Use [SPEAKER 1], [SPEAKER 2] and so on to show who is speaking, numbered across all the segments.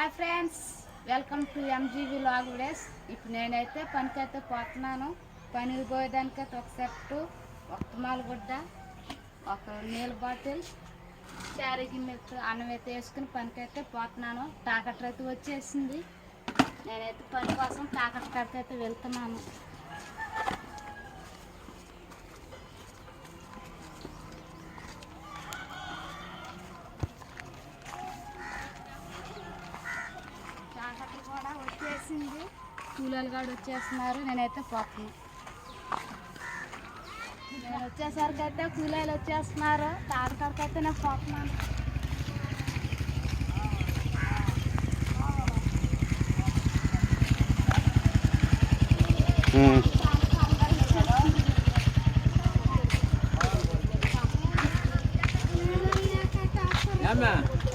[SPEAKER 1] Hi friends welcome to MGB log days ఇప్పుడు నేనైతే పనికైతే పోతున్నాను. పనికి పోయేదానికైతే ఒక సెట్టు ఒక తుమాల గుడ్డ ఒక నీళ్ళ బాటిల్ శారీ గిన్నె అన్నం అయితే వేసుకుని పనికైతే పోతున్నాను. తాకట్టు అయితే వచ్చేసింది. నేనైతే పని కోసం తాకట్టు కాడికి అయితే వెళ్తున్నాను. కూలీలు కూడా వచ్చేస్తున్నారు. నేనైతే పోతున్నాను నేను వచ్చేసరికి అయితే కూలీలు వచ్చేస్తున్నారు. తాకట్టు అయితే నేను పోతున్నాను.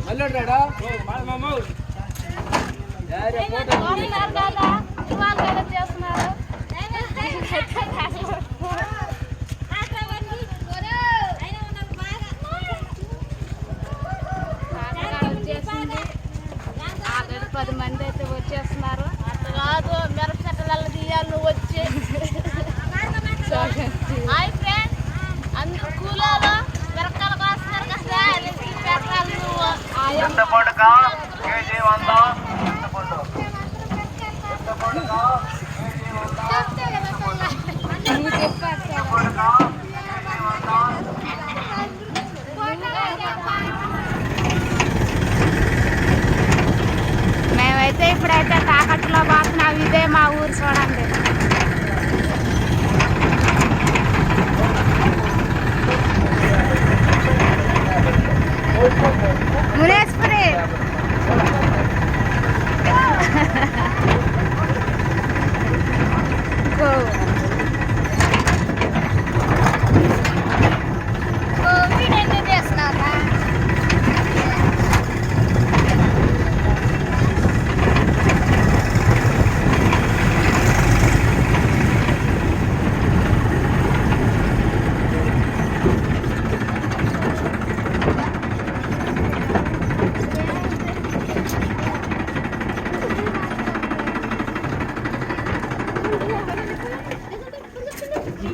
[SPEAKER 1] బాగున్నారు కదా ఇవాళ కదా చేస్తున్నారు వచ్చేసింది ఆల్రెడీ పది మంది అయితే వచ్చేస్తున్నారు. అట్లా కాదు మిరప చెట్టలలో తీయాలి నువ్వు వచ్చి. Hi friends. అందరు కూలలో మిరపకాయలు కోస్తున్నారు కదా పెట్టాలి నువ్వు.
[SPEAKER 2] చింతపండుక
[SPEAKER 1] తాకట్టులో పోతున్నాం ఇదే మా ఊరు చూడండి మునేశ్వరి గో.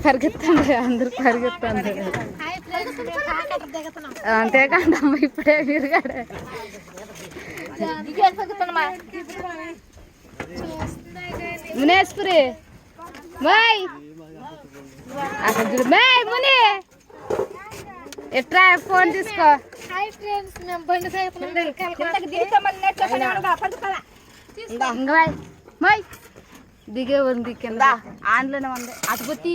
[SPEAKER 1] పరిగెత్తండి అందరు పరిగెత్తండి అంతేకాండి అమ్మ ఇప్పుడే మీరు కూడా మునేశ్వరి బాయ్. అక్కడ చూడు బాయ్ ముని. ఎట్రా ఫోన్ తీసుకో.
[SPEAKER 3] హాయ్ ఫ్రెండ్స్ మేము బండి
[SPEAKER 1] ఇంకా బాయ్. బాయ్. దిగే ఉంది కింద. ఆన్లోనే ఉంది. అటుపతి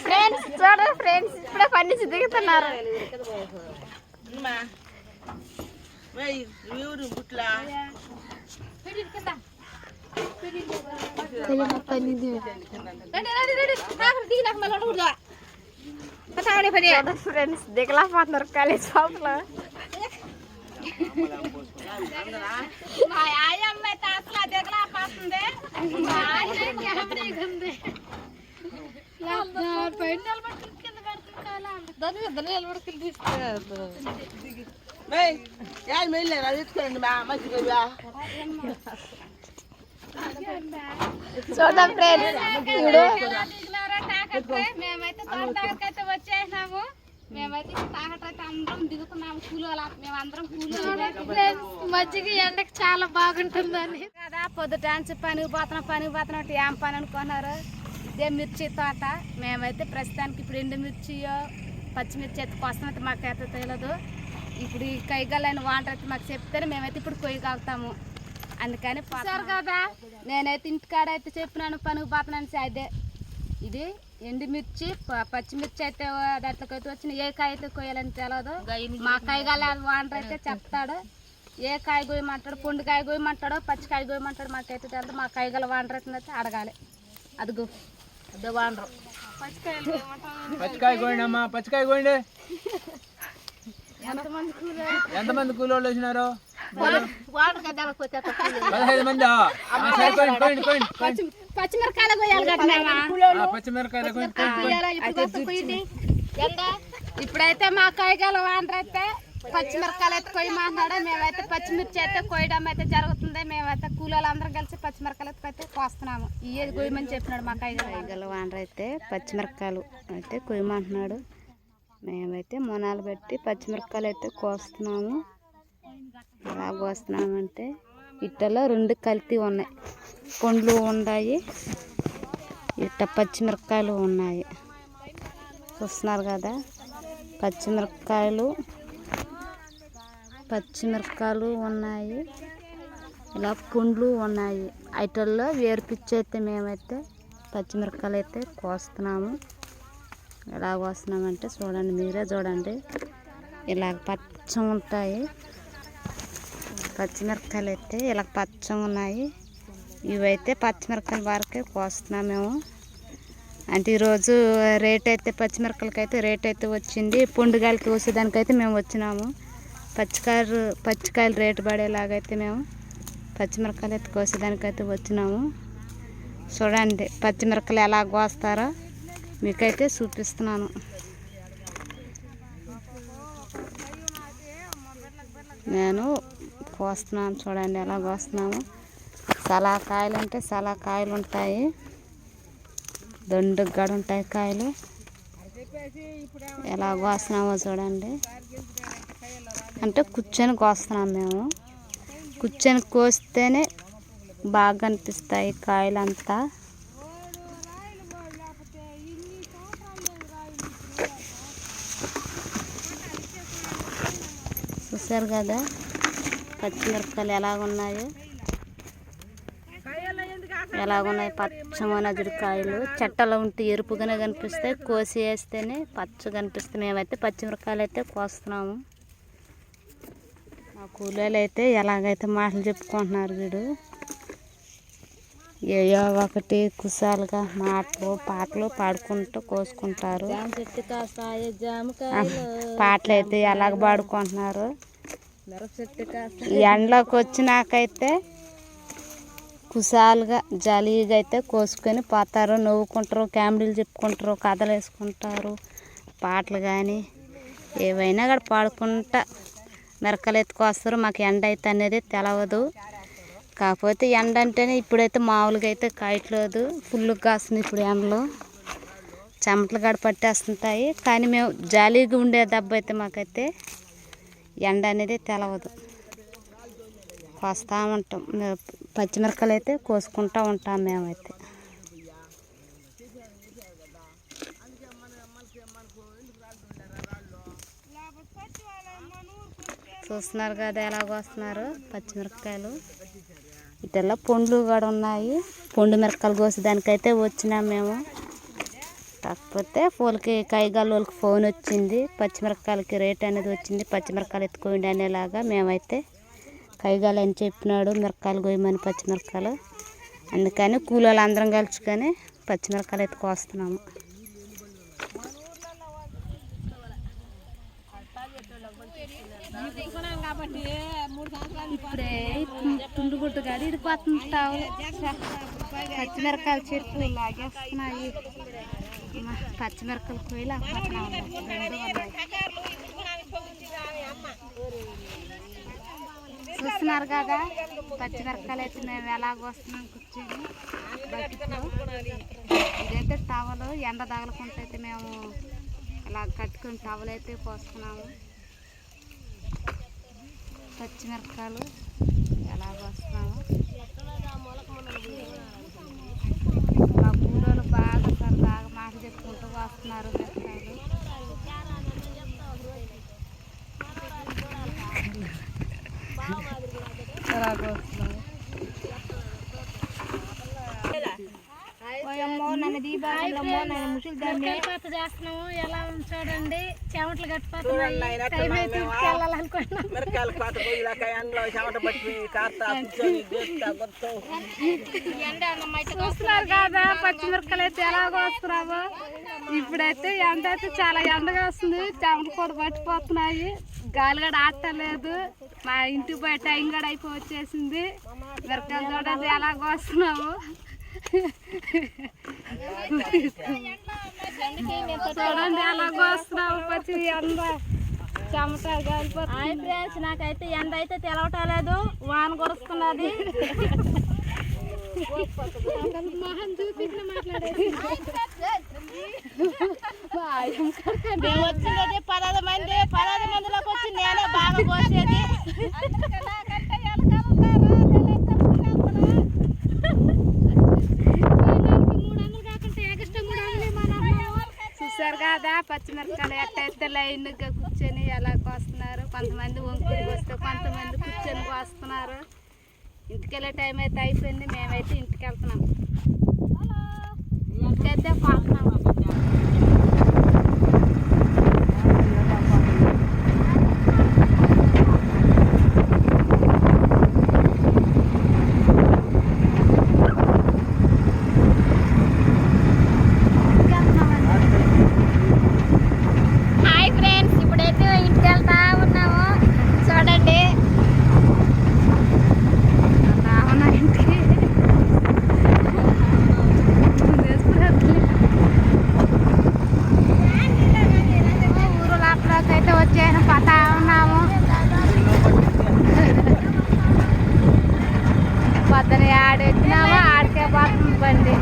[SPEAKER 1] ఫ్రెండ్స్ చూడ ఫ్రెండ్స్ ఇప్పుడే పని నుంచి దిగుతున్నారు ఫ్రెండ్స్ దిగలేకపోతున్నారు కాలేజ్ షాప్లో మా ఆయమ్మ అయితే అసలు దిగలేకపోతుంది మా ఆయన ఉంది
[SPEAKER 3] దాని మీద నిలబడుకుని తీసుకురాదు
[SPEAKER 1] చూద్దాం ఫ్రెండ్స్. చూడు.
[SPEAKER 3] మేమైతే తోట అయితే వచ్చేసినాము. మేమైతే తాగట అయితే అందరం దిగుతున్నాము కూలోల మజ్జిగ ఎండకి చాలా బాగుంటుందని.
[SPEAKER 1] కదా పొద్దుటాంచి పనికి పోతున్నాం పనికి పోతున్నాం ఏం పని అనుకున్నారు? ఇదే మిర్చి తోట. మేమైతే ప్రస్తుతానికి ఇప్పుడు ఎండు మిర్చియో పచ్చిమిర్చి అయితే వస్తున్నట్టు మాకు అయితే తెలియదు. ఇప్పుడు ఈ కైగలైన వాటర్ అయితే మాకు చెప్తేనే మేమైతే ఇప్పుడు కొయ్యగలుగుతాము అందుకని సార్ కదా నేనైతే ఇంటికాడ అయితే చెప్పినాను పనికి పోతున్నాను అదే ఇది ఎండుమిర్చి పచ్చిమిర్చి అయితే దాంట్లోకి వచ్చిన ఏ కాయ అయితే కొయ్యాలని తెలియదు మా కాయగల వాంటర్ అయితే చెప్తాడు. ఏ కాయ కోయమంటాడు పొండు కాయ కోయమంటాడో పచ్చికాయ కోయమంటాడు మాకైతే తెలియదు మా కాయగల వాంటర్ అయితే అడగాలి. అదిగో. అదో వాండరు.
[SPEAKER 4] పచ్చికాయ కోయండి అమ్మా పచ్చికాయ కోయండి.
[SPEAKER 1] ఎంతమంది కూలి
[SPEAKER 4] ఎంతమంది కూలోళ్ళు వచ్చినారు? పదహైదు మంది?
[SPEAKER 1] పచ్చిమిరకాయలు కొయ్యాలి
[SPEAKER 4] కోయండి.
[SPEAKER 1] ఇప్పుడైతే మా కాయగాల వాండ్రైతే పచ్చిమిరకాయలు అయితే కొయ్యమంటున్నాడు. మేమైతే పచ్చిమిర్చి అయితే కొయ్యడం అయితే జరుగుతుంది. మేమైతే కూలీలు అందరం కలిసి పచ్చిమిరకాయలు అయితే కోస్తున్నాము. ఇయ్యేది కొయ్యమని చెప్పినాడు మా కాయగాల అయితే పచ్చిమిరకాయలు అయితే కొయ్యమంటున్నాడు. మేమైతే మొనాలు పెట్టి పచ్చిమిరకాయలు అయితే కోస్తున్నాము. ఎలా కోస్తున్నామంటే ఇట్టలో రెండు కల్తీ ఉన్నాయి. పండ్లు ఉన్నాయి. ఇట్ట పచ్చిమిరపకాయలు ఉన్నాయి. చూస్తున్నారు కదా? పచ్చిమిరపకాయలు పచ్చిమిరపకాయలు ఉన్నాయి. ఇలా పండ్లు ఉన్నాయి. వాటిల్లో వేర్పిచ్చి అయితే మేమైతే పచ్చిమిరపకాయలు అయితే కోస్తున్నాము. ఎలా కోస్తున్నామంటే చూడండి మీరే చూడండి. ఇలా పచ్చ ఉంటాయి పచ్చిమిరపకాయలు అయితే ఇలా పచ్చగా ఉన్నాయి ఇవైతే పచ్చిమిరపకాయల వరకే కోస్తున్నాం మేము. అంటే ఈరోజు రేట్ అయితే పచ్చిమిరపకాయలకి అయితే రేట్ అయితే వచ్చింది. పుండుగాయలకి వచ్చేదానికైతే మేము వచ్చినాము. పచ్చికాయలు పచ్చికాయలు రేటు పడేలాగైతే మేము పచ్చిమిరపకాయలు అయితే కోసేదానికైతే వచ్చినాము. చూడండి పచ్చిమిరపకాయలు ఎలా కోస్తారో మీకైతే చూపిస్తున్నాను. నేను కోస్తున్నాం చూడండి ఎలా కోస్తున్నాము. సలాకాయలు అంటే సలాకాయలు ఉంటాయి దొండుకు ఉంటాయి కాయలు. ఎలా కోస్తున్నామో చూడండి. అంటే కూర్చొని కోస్తున్నాం మేము. కూర్చొని కోస్తేనే బాగా అనిపిస్తాయి కాయలు అంతా చూసారు కదా? పచ్చిమిరపకాయలు ఎలాగున్నాయో? ఎలాగున్నాయి? పచ్చమనజుడు కాయలు చెట్టలో ఉంటే ఎరుపుగానే కనిపిస్తాయి కోసి వేస్తేనే పచ్చ కనిపిస్తాయి మేమైతే పచ్చిమిరపకాయలు అయితే కోస్తున్నాము. మా కూలీలు అయితే ఎలాగైతే మాటలు చెప్పుకుంటున్నారు వీడు. ఏయో ఒకటి కుసాలుగా మాటలు పాటలు పాడుకుంటూ కోసుకుంటారు. పాటలు అయితే ఎలాగ పాడుకుంటున్నారు? ఈ ఎండలోకి వచ్చినాకైతే కుశాలుగా జాలీగా అయితే కోసుకొని పోతారు. నవ్వుకుంటారు క్యామిడీలు చెప్పుకుంటారు కథలు వేసుకుంటారు పాటలు కానీ ఏవైనా కూడా పాడుకుంటా మెరకలు ఎత్తుకొస్తారు. మాకు ఎండ అయితే అనేది తెలవదు. కాకపోతే ఎండ అంటేనే ఇప్పుడైతే మామూలుగా అయితే కాయట్లేదు. ఫుల్ కాస్తుంది ఇప్పుడు ఎండలు. చెమటలు గడ పట్టేస్తుంటాయి. కానీ మేము జాలీగా ఉండే దెబ్బ అయితే మాకైతే ఎండ అనేది తెలవదు. కోస్తూ ఉంటాం పచ్చిమిరపకాయలు అయితే కోసుకుంటూ ఉంటాం మేమైతే. చూస్తున్నారు కదా ఎలా కోస్తున్నారు పచ్చిమిరపకాయలు. ఇటల్లా పండ్లు కూడా ఉన్నాయి. పండు మిరపకాయలు కోసేదానికైతే వచ్చినాం మేము. కాకపోతే పూలకి కైగాల వాళ్ళకి ఫోన్ వచ్చింది పచ్చిమిరపకాయలకి రేట్ అనేది వచ్చింది పచ్చిమిరపకాయలు ఎత్తుకోండి అనేలాగా మేమైతే కైగాలు అని చెప్పినాడు మిరపకాయలు కోయమని పచ్చిమిరపకాయలు. అందుకని కూలోళ్ళు అందరం కలుసుకొని పచ్చిమిరపకాయలు ఎత్తుకొస్తున్నాము. ఇప్పుడే కాదు ఇది పచ్చిమిరకాయలు చెట్లు లాగేస్తున్నాయి. పచ్చిమిరపకాయలు పచ్చిమిరకాయలు చూస్తున్నారు కదా పచ్చిమిరపకాయలు అయితే మేము ఎలా వస్తున్నాం కూర్చొని. ఇదైతే టవలు ఎండ తగలకుండా అయితే మేము ఇలా కట్టుకుని టవలు అయితే పోస్తున్నాము పచ్చిమిరపకాయలు ఎలా వస్తున్నాము మా ఊళ్ళో బాగా మాట చెప్పుకుంటూ వస్తున్నారు
[SPEAKER 3] పాత చేస్తున్నాము. ఎలా చూడండి చెమటలు
[SPEAKER 5] కూర్చొని చేస్తా గొప్ప
[SPEAKER 1] చూస్తున్నారు కదా? పచ్చిమిరపకాయలు అయితే ఎలాగో వస్తున్నాము ఇప్పుడైతే ఎండ అయితే చాలా ఎండగా వస్తుంది. చెమట కూడా పట్టిపోతున్నాయి. గాలి కూడా ఆడటలేదు మా ఇంటికి బయట టైం కూడా అయిపోయి వచ్చేసింది. మిరపకాయలు చూడండి ఎలాగో వస్తున్నాము చూడండి ఎలాగో వస్తున్నాము పచ్చి ఎండ. చెమట కాలిపోతుంది
[SPEAKER 3] నాకైతే ఎండ అయితే తెలవటలేదు వాన కురుస్తున్నది. మొహం చూపించిన మాట్లాడేది. మేము వచ్చింది పదహారు మంది పదహారు మందిలోకి వచ్చి నేనే బాగా పోసేది.
[SPEAKER 1] చూసారు కదా పచ్చిమిరపకాయలు ఎట్టయితే లైన్గా కూర్చొని ఎలా కోస్తున్నారు. కొంతమంది వంకులు కోస్తే కొంతమంది కూర్చొని కోస్తున్నారు. ఇంటికెళ్ళే టైం అయితే అయిపోయింది. మేమైతే ఇంటికి వెళ్తున్నాం ఇంటికైతే పోతున్నాము
[SPEAKER 3] హాయ్ ఫ్రెండ్స్ ఇప్పుడైతే ఇంటికి వెళ్తా ఉన్నాము చూడండి
[SPEAKER 1] రావణ ఇంటికి ఊరు లోపలకి అయితే వచ్చేసిన పతా ఉన్నాము పొద్దున ఆడెక్కినాము ఆడికే పోతుంది బండి.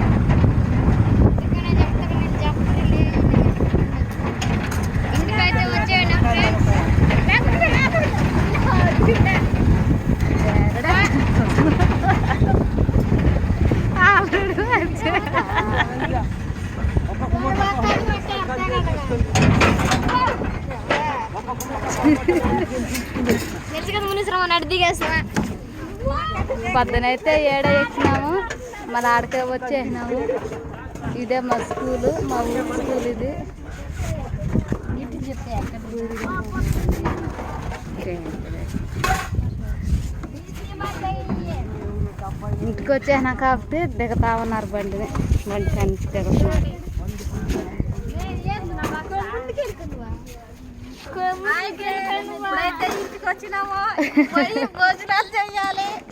[SPEAKER 3] ఇంటికైతే వచ్చేయండి ఫ్రెండ్స్.
[SPEAKER 1] ఆల్రెడీ వచ్చే
[SPEAKER 3] తెలుసు మునిశ్రమ నడి దిగేస్తా
[SPEAKER 1] పొద్దునైతే ఏడ ఎక్కినాము మళ్ళీ ఆడకే వచ్చేసినాము. ఇదే మా స్కూలు మా ఊరు స్కూల్ ఇది. ఇంటికి వచ్చేసినా కాబట్టి దిగుతా ఉన్నారు బండిని. బండి కనిచి దిగుతున్నారు
[SPEAKER 3] ఇంటికి వచ్చినాము.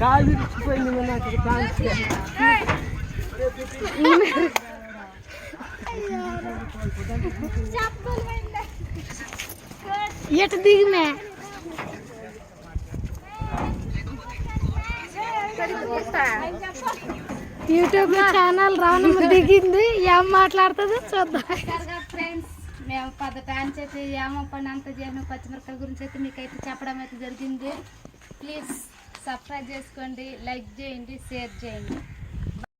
[SPEAKER 5] కాలు ఇచ్చిపోయింది నాకు లో
[SPEAKER 3] ఎటు దిగిమే
[SPEAKER 1] యూట్యూబ్ ఛానల్ రావణమ్మ దిగింది. ఏం మాట్లాడుతుందో? చూద్దాం. మేము పద టాన్స్ అయితే ఏమో పని అంత చేయను పచ్చిమిరపకాయల గురించి అయితే మీకైతే చెప్పడం అయితే జరిగింది. ప్లీజ్ సబ్స్క్రైబ్ చేసుకోండి లైక్ చేయండి షేర్ చేయండి.